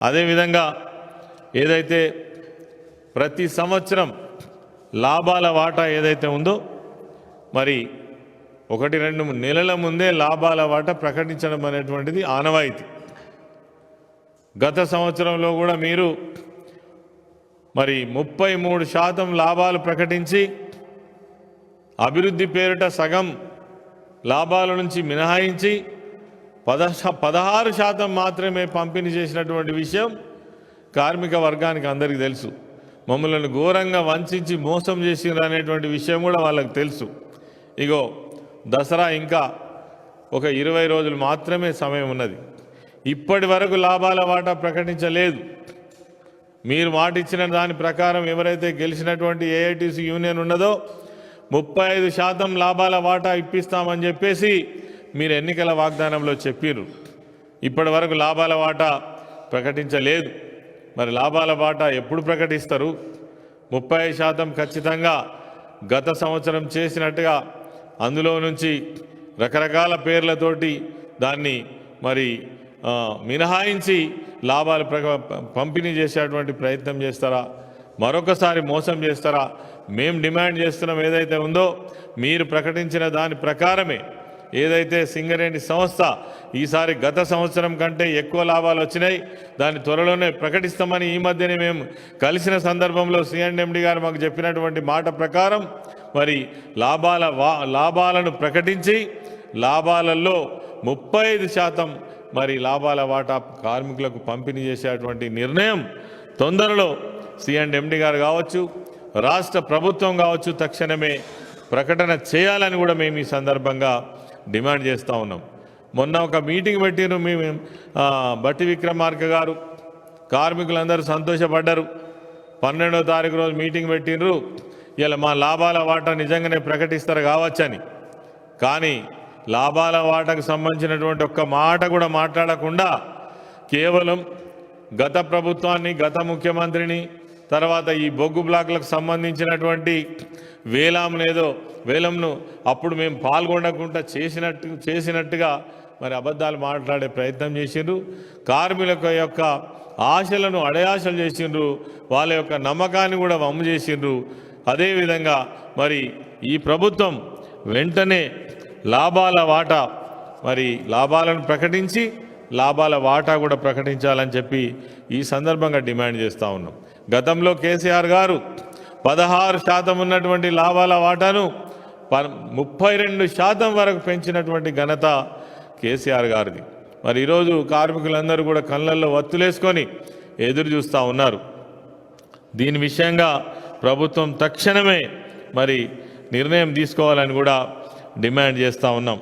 అదేవిధంగా ఏదైతే ప్రతి సంవత్సరం లాభాల వాటా ఏదైతే ఉందో మరి ఒకటి రెండు నెలల ముందే లాభాల వాటా ప్రకటించడం అనేటువంటిది ఆనవాయితీ. గత సంవత్సరంలో కూడా మీరు మరి ముప్పై మూడు శాతం లాభాలు ప్రకటించి అభివృద్ధి పేరిట సగం లాభాల నుంచి మినహాయించి పద పదహారు శాతం మాత్రమే పంపిణీ చేసినటువంటి విషయం కార్మిక వర్గానికి అందరికీ తెలుసు. మమ్మల్ని ఘోరంగా వంచి మోసం చేసిండ్రు అనేటువంటి విషయం కూడా వాళ్ళకి తెలుసు. ఇగో దసరా ఇంకా ఒక ఇరవై రోజులు మాత్రమే సమయం ఉన్నది. ఇప్పటి వరకు లాభాల వాటా ప్రకటించలేదు. మీరు మాట ఇచ్చిన దాని ప్రకారం ఎవరైతే గెలిచినటువంటి ఏఐటీసీ యూనియన్ ఉన్నదో ముప్పై ఐదు శాతం లాభాల వాటా ఇప్పిస్తామని చెప్పేసి మీరు ఎన్నికల వాగ్దానంలో చెప్పారు ఇప్పటి వరకు లాభాల వాటా ప్రకటించలేదు. మరి లాభాల వాటా ఎప్పుడు ప్రకటిస్తారు? ముప్పై శాతం ఖచ్చితంగా గత సంవత్సరం చేసినట్టుగా అందులో నుంచి రకరకాల పేర్లతోటి దాన్ని మరి మినహాయించి లాభాలు ప్రక పంపిణీ చేసేటువంటి ప్రయత్నం చేస్తారా? మరొకసారి మోసం చేస్తారా? మేం డిమాండ్ చేస్తున్నాం ఏదైతే ఉందో మీరు ప్రకటించిన దాని ప్రకారమే. ఏదైతే సింగరేణి సంస్థ ఈసారి గత సంవత్సరం కంటే ఎక్కువ లాభాలు వచ్చినాయి దాన్ని త్వరలోనే ప్రకటిస్తామని ఈ మధ్యనే మేము కలిసిన సందర్భంలో సిఎండ్ఎండి గారు మాకు చెప్పినటువంటి మాట ప్రకారం మరి లాభాల వా లాభాలను ప్రకటించి లాభాలలో ముప్పై ఐదు శాతం మరి లాభాల వాటా కార్మికులకు పంపిణీ చేసేటువంటి నిర్ణయం తొందరలో సిఎండ్ఎండి గారు కావచ్చు రాష్ట్ర ప్రభుత్వం కావచ్చు తక్షణమే ప్రకటన చేయాలని కూడా మేము ఈ సందర్భంగా డిమాండ్ చేస్తూ ఉన్నాం. మొన్న ఒక మీటింగ్ పెట్టిరు మేము బట్టి విక్రమార్క గారు. కార్మికులందరూ సంతోషపడ్డారు. పన్నెండో తారీఖు రోజు మీటింగ్ పెట్టిండ్రు ఇలా మా లాభాల వాటా నిజంగానే ప్రకటిస్తారు కావచ్చని. కానీ లాభాల వాటకు సంబంధించినటువంటి ఒక్క మాట కూడా మాట్లాడకుండా కేవలం గత ప్రభుత్వాన్ని గత ముఖ్యమంత్రిని తర్వాత ఈ బొగ్గు బ్లాక్లకు సంబంధించినటువంటి వేలాంను వేలంను అప్పుడు మేము పాల్గొనకుండా చేసినట్టు చేసినట్టుగా మరి అబద్ధాలు మాట్లాడే ప్రయత్నం చేసిండ్రు. కార్మికుల యొక్క ఆశలను అడయాశలు చేసిండ్రు. వాళ్ళ యొక్క నమ్మకాన్ని కూడా వమ్ము చేసిండ్రు. అదేవిధంగా మరి ఈ ప్రభుత్వం వెంటనే లాభాల వాటా మరి లాభాలను ప్రకటించి లాభాల వాటా కూడా ప్రకటించాలని చెప్పి ఈ సందర్భంగా డిమాండ్ చేస్తూ ఉన్నాం. గతంలో కేసీఆర్ గారు పదహారు శాతం ఉన్నటువంటి లాభాల వాటాను ప- ముప్పై రెండు శాతం వరకు పెంచినటువంటి ఘనత కేసీఆర్ గారిది. మరి ఈరోజు కార్మికులందరూ కూడా కళ్ళల్లో వత్తులేసుకొని ఎదురు చూస్తూ ఉన్నారు. దీని విషయంగా ప్రభుత్వం తక్షణమే మరి నిర్ణయం తీసుకోవాలని కూడా డిమాండ్ చేస్తూ ఉన్నాం.